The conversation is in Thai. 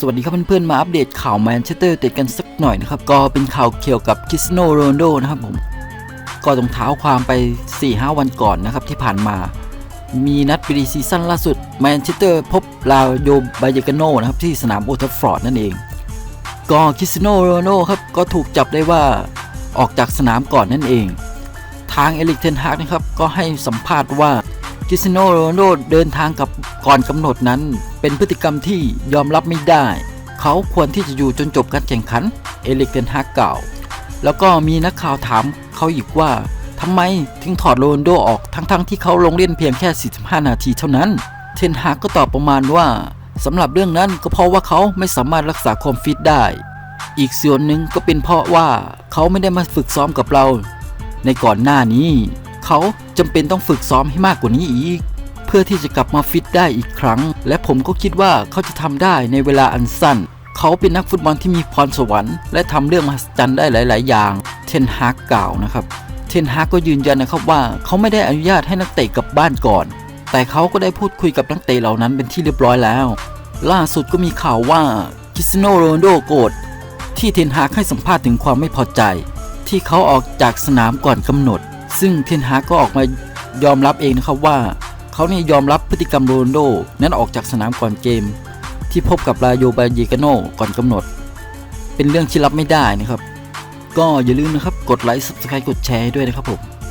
สวัสดีครับเพื่อนๆมาอัปเดตข่าวแมนเชสเตอร์เตดกันสักหน่อยนะครับ ก็เป็นข่าวเกี่ยวกับคริสโนโรนโดนะครับผม ก็ต้องเท้าความไป 4-5 วันก่อนนะครับที่ผ่านมา มีนัดปรีซีซั่นล่าสุดแมนเชสเตอร์พบลาโยบายกาโนนะครับที่สนามโอทัฟฟอร์ดนั่นเอง ก็คริสโนโรนโดครับก็ถูกจับได้ว่าออกจากสนามก่อนนั่นเอง ทางเอลิกเทนฮากนะครับก็ให้สัมภาษณ์ว่า คริสโนโรนโดเดินทางกับก่อนกำหนดนั้น เป็นพฤติกรรมที่ยอมรับไม่ได้ เขาควรที่จะอยู่จนจบการแข่งขัน เอลิกเทนฮากกล่าว แล้วก็มีนักข่าวถามเขาอีกว่าทำไมถึงถอดโรนโดออกทั้งๆทที่เขาลงเล่นเพียงแค่ 45 นาทีเท่านั้น เทนฮากก็ตอบประมาณว่าสำหรับเรื่องนั้นก็เพราะว่าเขาไม่สามารถรักษาความฟิตได้ อีกส่วนหนึ่งก็เป็นเพราะว่าเขาไม่ได้มาฝึกซ้อมกับเรา ในก่อนหน้านี้ เขาจำเป็นต้องฝึกซ้อมให้มากกว่านี้อีก เพื่อที่จะกลับมาฟิตได้อีกครั้ง และผมก็คิดว่าเขาจะทำได้ในเวลาอันสั้น เขาเป็นนักฟุตบอลที่มีพรสวรรค์และทำเรื่องมหัศจรรย์ได้หลาย ๆ อย่างเทนฮากกล่าวนะครับเทนฮากก็ยืนยันนะครับว่าเขาไม่ได้อนุญาตให้นักเตะกลับบ้านก่อน แต่เขาก็ได้พูดคุยกับนักเตะเหล่านั้นเป็นที่เรียบร้อยแล้ว ล่าสุดก็มีข่าวว่าคิสโนโรนโดโกรธที่เทนฮากให้สัมภาษณ์ถึงความไม่พอใจ ที่เขาออกจากสนามก่อนกำหนด ซึ่งเทนฮากก็ออกมายอมรับเองนะครับว่าเขาเนี่ยยอมรับพฤติกรรมโรนโด นั้นออกจากสนามก่อนเกม ที่พบกับลาโยบาเยกาโนก่อนกำหนด เป็นเรื่องที่รับไม่ได้นะครับ ก็อย่าลืมนะครับกดไลค์ subscribe กดแชร์ด้วยนะครับผม